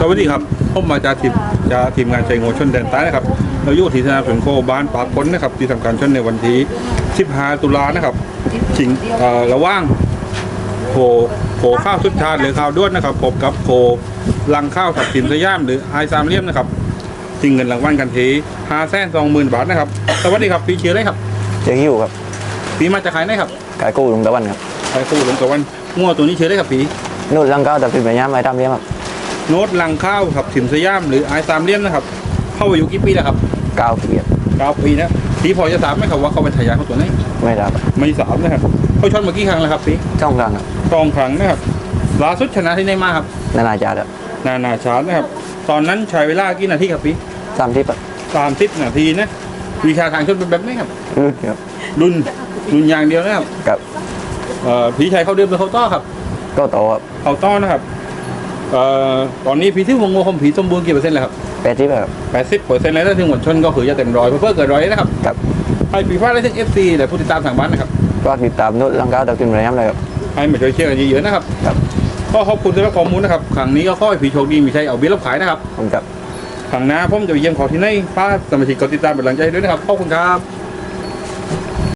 สวัสดีครับผมมาจากทีมจากทีมงานใจงูชนแดนใต้นะครับเราอยู่ที่สนามสนโคบ้านปากพ้นนะครับ ที่ทำการชนในวันที่ 15 ตุลานะครับชิงเอ่อระหว่างโคโคข้าวสุดชาติหรือข้าวด้วนนะครับพบกับโคลังข้าวทับทิมสยามหรือไอซามเลียมนะครับชิงเงินรางวัลกันทีห้าแสนสองหมื่นบาทนะครับสวัสดีครับพี่ชื่ออะไรครับเจ๊หิวครับพี่มาจากใครนะครับกายกู้ลุงตะวันครับใครสู้ลงตะวันงัวตัวนี้ชื่ออะไรครับพี่นู่นลังเก้าแต่เป็นไปย่ามไม้ตามเลี้ยมครับ โน้ตลังข้าวทับทิมสยามหรือไอซามเลียมนะครับ เข้าอายุกี่ปีแล้วครับเก้าปีครับเก้าปีนะพี่พอจะถามไหมครับว่าเขาเป็นทายาทของตัวไหนไม่รับไม่สามนะครับเขาชนมากี่ครั้งแล้วครับพี่ช่องกลางครับสองครั้งนะครับล่าสุดชนะที่ไหนมาครับ นานาจารย์ครับนานาชาตินะครับ ตอนนั้นใช้เวลากี่นาทีครับพี่สามทิพย์ครับสามสิบนาทีนะวิชาทางชนเป็นแบบไหนี้ครับรุ่นครับรุ่นรุ่นอย่างเดียวนะครับกับเอ่อพี่ชายเขาเดินไปเขาต้อครับ ก็โตครับเขาต้อนะครับ เอ่อตอนนี้พี่ที่วงโงคมผีสมบูรณ์กี่เปอร์เซ็นต์แล้วครับแปดทิพย์ครับแปดสิบเปอร์เซ็นต์แล้วถ้าถึงหมดชนก็คือจะเต็มร้อยเพื่อเกิดร้อยนะครับกับให้ปีฟ้าได้ถึงเอฟซีและผู้ติดตามทางบ้านนะครับก็ติดตามนู่นลังเก้าแต่เป็นไปย่ามเลยครับให้มาช่วยเชียร์กันเยอะๆนะครับครับก็ขอบคุณสำหรับข้อมูลนะครับครั้งนี้ก็ขอให้ผีโชคดีมีชัยเอาเบี้ยรับขายนะครับผมกับครั้งหน้าผมจะไปเยี่ยมขอที่ไหนป้าสมาชิกกดติดตามเป็นกำลังใจให้ด้วยนะครับขอบคุณครับ